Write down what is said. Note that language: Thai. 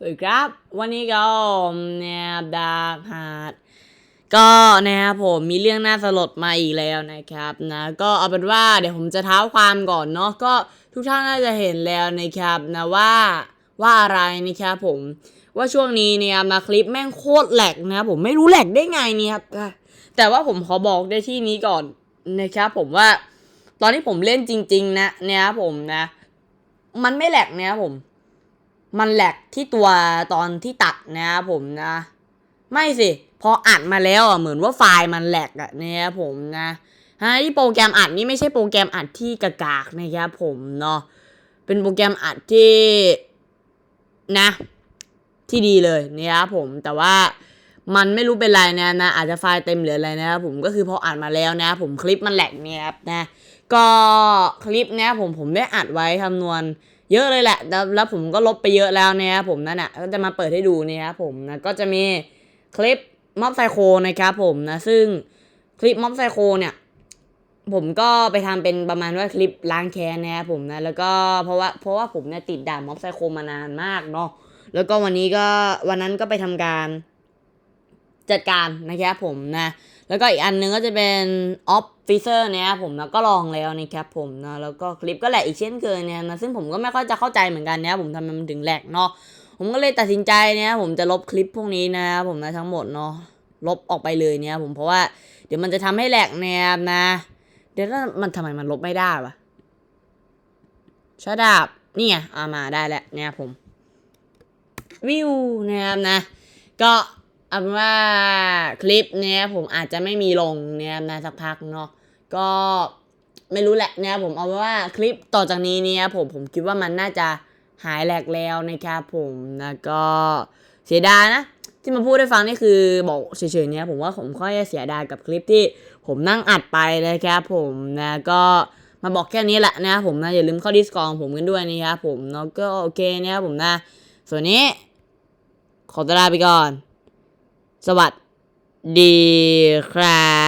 สวัสดีครับ วันนี้ก็แนบดาบหาดก็นะครับผมมีเรื่องน่าสลดมาอีกแล้วนะครับนะก็เอาเป็นว่าเดี๋ยวผมจะเท้าความก่อนเนาะก็ทุกท่านน่าจะเห็นแล้วนะครับนะว่าว่าอะไรนะครับผมว่าช่วงนี้เนี่ยมาคลิปแม่งโคตรแหลกนะผมไม่รู้แหลกได้ไงเนี่ยครับแต่ว่าผมขอบอกได้ที่นี้ก่อนนะครับผมว่า ตอนที่ผมเล่นจริง ๆ นะเนี่ยครับผมนะ มันไม่แหลกนะครับผม มันแหลกที่ตัวตอนที่ตัดนะครับผมนะ ไม่สิพออัดมาแล้วอะเหมือนว่าไฟล์มันแหลกอะนะครับผมนะฮะที่โปรแกรมอัดนี่ไม่ใช่โปรแกรมอัดที่กากากนะครับผมเนาะเป็นโปรแกรมอัดที่นะ ที่ดีเลยนะครับผมแต่ว่ามันไม่รู้เป็นไรนะนะอาจจะไฟล์เต็มหรืออะไรนะครับผมก็คือพออัดมาแล้วนะ ผมคลิปมันแหลกเนี่ยครับนะ ก็คลิปเนี้ยผมผมได้อัดไว้คำนวณ เยอะเลยแหละ แล้วผมก็ลบไปเยอะแล้วเนี่ยครับผมนั่นน่ะก็จะมาเปิดให้ดูเนี่ยครับผมนะก็จะมีคลิปม็อบไซโคนะครับผมนะซึ่งคลิปม็อบไซโคเนี่ยผมก็ไปทำเป็นประมาณว่าคลิปล้างแค้นนะครับผมนะแล้วก็เพราะว่าเพราะว่าผมเนี่ยติดด่าม็อบไซโคมานานมากเนาะแล้วก็วันนี้ก็วันนั้นก็ไปทำการ จัดการนะครับผมนะ แล้วก็อีกอันนึงก็จะเป็นออฟฟิเซอร์เนี่ยผมนะก็ลองแล้วนะครับผมนะแล้วก็คลิปก็แหลกอีกเช่นเคยเนี่ยนะซึ่งผมก็ไม่ค่อยจะเข้าใจเหมือนกันนี่ยผมทำไมมันถึงแหลกเนาะผมก็เลยตัดสินใจเนี่ยผมจะลบคลิปพวกนี้นะครับผมนะทั้งหมดเนาะลบออกไปเลยเนี่ยผมเพราะว่าเดี๋ยวมันจะทำให้แหลกเนี่ยนะ เดี๋ยวแล้วมันทำไมมันลบไม่ได้วะชาดาบนี่ไงเอามาได้แล้วเนี่ยผมวิวนะครับนะ ก็ เอาเป็นว่าคลิปเนี้ยผมอาจจะไม่มีลงเนี่ยนะสักพักเนาะก็ไม่รู้แหละเนี่ยผมเอาเป็นว่าคลิปต่อจากนี้เนี่ยผมผมคิดว่ามันน่าจะหายแหลกแล้วนะครับผมนะก็เสียดายนะที่มาพูดให้ฟังนี่คือบอกเฉยๆเนี่ยผมว่าผมค่อยเสียดายกับคลิปที่ผมนั่งอัดไปนะครับผมนะก็มาบอกแค่นี้แหละนะผมนะอย่าลืมเข้าดิสกองผมกันด้วยนะครับผมเนาะก็โอเคนะครับผมนะส่วนนี้ขอตลาไปก่อน สวัสดีครับ